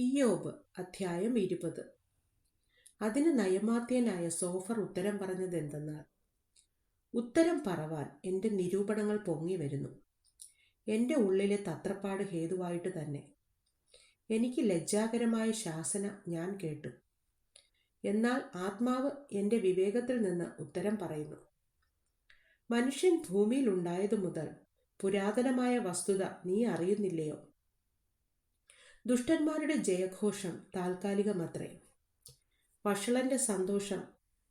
ഇയോബ് അധ്യായം ഇരുപത്. അതിന് നയമാത്യനായ സോഫർ ഉത്തരം പറഞ്ഞത് എന്തെന്നാൽ ഉത്തരം പറവാൻ എന്റെ നിരൂപണങ്ങൾ പൊങ്ങി വരുന്നു. എന്റെ ഉള്ളിലെ തത്രപ്പാട് ഹേതുവായിട്ട് തന്നെ. എനിക്ക് ലജ്ജാകരമായ ശാസന ഞാൻ കേട്ടു. എന്നാൽ ആത്മാവ് എന്റെ വിവേകത്തിൽ നിന്ന് ഉത്തരം പറയുന്നു. മനുഷ്യൻ ഭൂമിയിൽ ഉണ്ടായതു മുതൽ പുരാതനമായ വസ്തുത നീ അറിയുന്നില്ലയോ? ദുഷ്ടന്മാരുടെ ജയഘോഷം താൽക്കാലികമത്രേ. വഷളന്റെ സന്തോഷം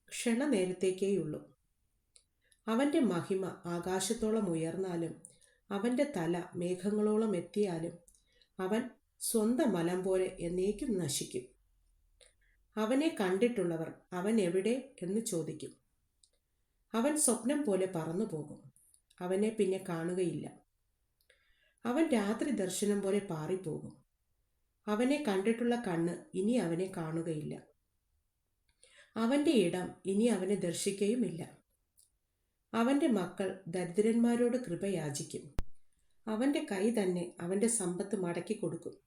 ക്ഷണനേരത്തേക്കേയുള്ളൂ. അവന്റെ മഹിമ ആകാശത്തോളം ഉയർന്നാലും അവന്റെ തല മേഘങ്ങളോളം എത്തിയാലും അവൻ സ്വന്തം മലം പോലെ എന്നേക്കും നശിക്കും. അവനെ കണ്ടിട്ടുള്ളവർ അവൻ എവിടെ എന്ന് ചോദിക്കും. അവൻ സ്വപ്നം പോലെ പറന്നു പോകും. അവനെ പിന്നെ കാണുകയില്ല. അവൻ രാത്രി ദർശനം പോലെ പാറിപ്പോകും. അവനെ കണ്ടിട്ടുള്ള കണ്ണ് ഇനി അവനെ കാണുകയില്ല. അവന്റെ ഇടം ഇനി അവനെ ദർശിക്കുകയുമില്ല അവന്റെ മക്കൾ ദരിദ്രന്മാരോട് കൃപയാചിക്കും അവന്റെ കൈ തന്നെ അവന്റെ സമ്പത്ത് മടക്കി കൊടുക്കും.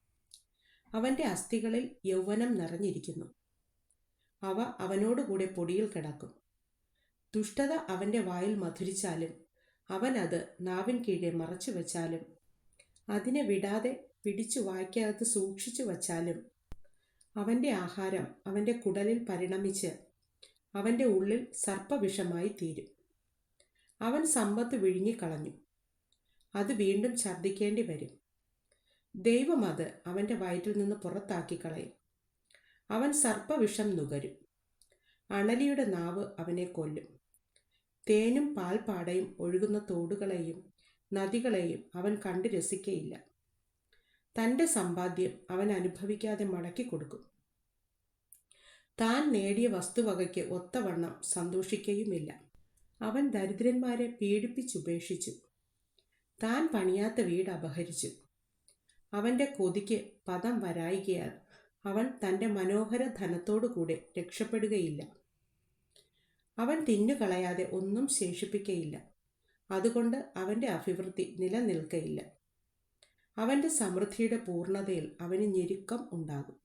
അവന്റെ അസ്ഥികളിൽ യൗവനം നിറഞ്ഞിരിക്കുന്നു. അവ അവനോടുകൂടെ പൊടിയിൽ കിടക്കും. ദുഷ്ടത അവന്റെ വായിൽ മധുരിച്ചാലും അവൻ അത് നാവിൻ കീഴെ മറച്ചു വെച്ചാലും അതിനെ വിടാതെ പിടിച്ചു വായ്ക്കകത്ത് സൂക്ഷിച്ചു വച്ചാലും അവന്റെ ആഹാരം അവന്റെ കുടലിൽ പരിണമിച്ച് അവന്റെ ഉള്ളിൽ സർപ്പവിഷമായി തീരും. അവൻ സമ്പത്ത് വിഴുങ്ങിക്കളഞ്ഞു. അത് വീണ്ടും ഛർദ്ദിക്കേണ്ടി വരും. ദൈവം അത് അവന്റെ വയറ്റിൽ നിന്ന് പുറത്താക്കി കളയും. അവൻ സർപ്പവിഷം നുകരും. അണലിയുടെ നാവ് അവനെ കൊല്ലും. തേനും പാൽപ്പാടയും ഒഴുകുന്ന തോടുകളെയും നദികളെയും അവൻ കണ്ടു രസിക്കയില്ല. തന്റെ സമ്പാദ്യം അവൻ അനുഭവിക്കാതെ മടക്കി കൊടുക്കും. താൻ നേടിയ വസ്തുവകയ്ക്ക് ഒത്തവണ്ണം സന്തോഷിക്കുകയുമില്ല അവൻ ദരിദ്രന്മാരെ പീഡിപ്പിച്ചുപേക്ഷിച്ചു. താൻ പണിയാത്ത വീട് അപഹരിച്ചു. അവന്റെ കൊതിക്ക് പദം വരായികയാൽ അവൻ തന്റെ മനോഹര ധനത്തോടുകൂടെ രക്ഷപ്പെടുകയില്ല. അവൻ തിന്നുകളയാതെ ഒന്നും ശേഷിപ്പിക്കയില്ല. അതുകൊണ്ട് അവന്റെ അഭിവൃദ്ധി നിലനിൽക്കയില്ല. അവന്റെ സമൃദ്ധിയുടെ പൂർണതയിൽ അവന് ഞെരുക്കം ഉണ്ടാകും.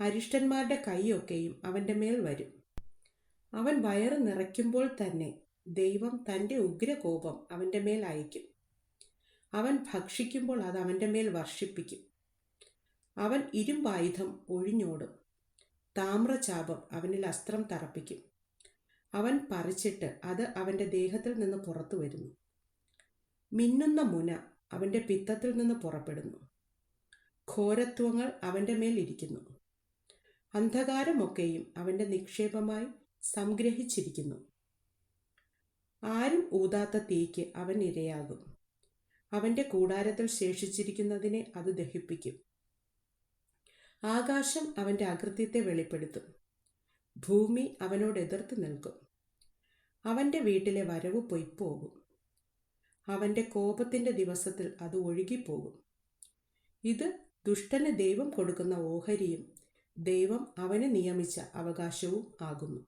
അരിഷ്ടന്മാരുടെ കൈയൊക്കെയും അവന്റെ മേൽ വരും. അവൻ വയറ് നിറയ്ക്കുമ്പോൾ തന്നെ ദൈവം തന്റെ ഉഗ്രകോപം അവന്റെ മേൽ അയക്കും അവൻ ഭക്ഷിക്കുമ്പോൾ അത് അവന്റെ മേൽ വർഷിപ്പിക്കും. അവൻ ഇരുമ്പായുധം ഒഴിഞ്ഞോടും. താമ്രചാപം അവനിൽ അസ്ത്രം തറപ്പിക്കും. അവൻ പറിച്ചിട്ട് അത് അവന്റെ ദേഹത്തിൽ നിന്ന് പുറത്തു വരുന്നു. മിന്നുന്ന മുന അവന്റെ പിത്തത്തിൽ നിന്ന് പുറപ്പെടുന്നു. ഘോരത്വങ്ങൾ അവന്റെ മേൽ ഇരിക്കുന്നു. അന്ധകാരമൊക്കെയും അവന്റെ നിക്ഷേപമായി സംഗ്രഹിച്ചിരിക്കുന്നു. ആരും ഊതാത്ത തീക്ക് അവൻ ഇരയാകും. അവന്റെ കൂടാരത്തിൽ ശേഷിച്ചിരിക്കുന്നതിനെ അത് ദഹിപ്പിക്കും. ആകാശം അവന്റെ അകൃത്യത്തെ വെളിപ്പെടുത്തും. ഭൂമി അവനോട് എതിർത്ത് നിൽക്കും. അവന്റെ വീട്ടിലെ വരവ് പൊയ്പോകും അവന്റെ കോപത്തിന്റെ ദിവസത്തിൽ അത് ഒഴുകിപ്പോകും. ഇത് ദുഷ്ടന് ദൈവം കൊടുക്കുന്ന ഓഹരിയും ദൈവം അവന് നിയമിച്ച അവകാശവും ആകുന്നു.